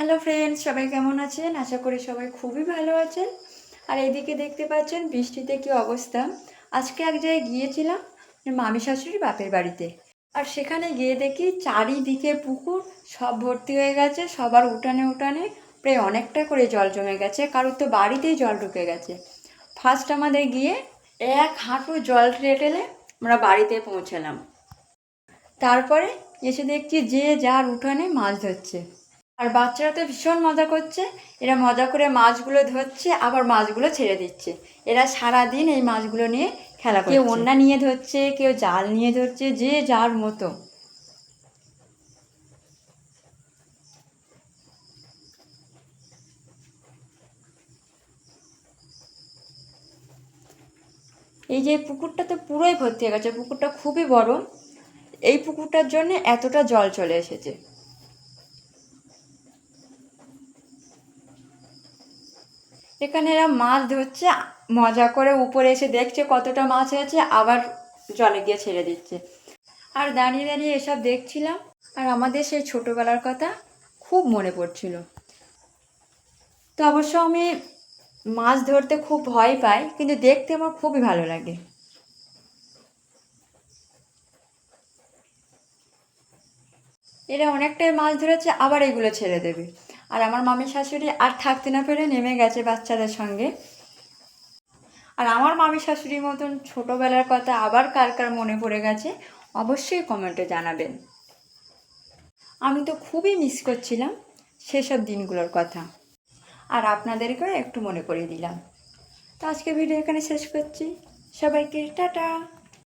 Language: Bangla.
হ্যালো ফ্রেন্ডস সবাই কেমন আছেন? আশা করি সবাই খুবই ভালো আছেন। আর এদিকে দেখতে পাচ্ছেন বৃষ্টিতে কি অবস্থা। আজকে এক জায়গায় গিয়েছিলাম, মামি শাশুড়ি বাপের বাড়িতে। আর সেখানে গিয়ে দেখি চারিদিকে পুকুর, সব ভর্তি হয়ে গেছে, সবার উঠানে উঠানে প্রায় অনেকটা করে জল জমে গেছে, কারোর তো বাড়িতেই জল ঢুকে গেছে। ফার্স্ট আমাদের গিয়ে এক হাঁটু জল টেলে আমরা বাড়িতে পৌঁছালাম। তারপরে এসে দেখছি যে যার উঠানে মাছ ধরছে। আর বাচ্চারা তো ভীষণ মজা করছে। এরা মজা করে মাছগুলো ধরছে আবার মাছগুলো ছেড়ে দিচ্ছে। এরা সারা দিন এই মাছগুলো নিয়ে খেলা কেউ ওন্না নিয়ে ধরছে কেউ জাল নিয়ে ধরছে যে যার মতো। এই যে পুকুরটা তো পুরোই ভর্তি হয়ে গেছে পুকুরটা খুবই বড়। এই পুকুরটার জন্য এতটা জল চলে এসেছে। এখানে এরা মাছ ধরছে, মজা করে উপরে এসে দেখছে কতটা মাছ হয়েছে, আবার জলে গিয়ে ছেড়ে দিচ্ছে। আর দাঁড়িয়ে দাঁড়িয়ে এসব দেখছিলাম, আর আমাদের সেই ছোটোবেলার কথা খুব মনে পড়ছিল। তো অবশ্য আমি মাছ ধরতে খুব ভয় পাই, কিন্তু দেখতে আমার খুবই ভালো লাগে। এরা অনেকটাই মাছ ধরেছে, আবার এগুলো ছেড়ে দেবে। আর আমার মামি শাশুড়ি আর থাকতে না পেরে নেমে গেছে বাচ্চাদের সঙ্গে। আর আমার মামি শাশুড়ির মতন ছোটোবেলার কথা আবার কার কার মনে পড়ে গেছে, অবশ্যই কমেন্টে জানাবেন। আমি তো খুবই মিস করছিলাম সেসব দিনগুলোর কথা। আর আপনাদেরকেও একটু মনে করিয়ে দিলাম। তো আজকে ভিডিও এখানে শেষ করছি। সবাইকে টাটা।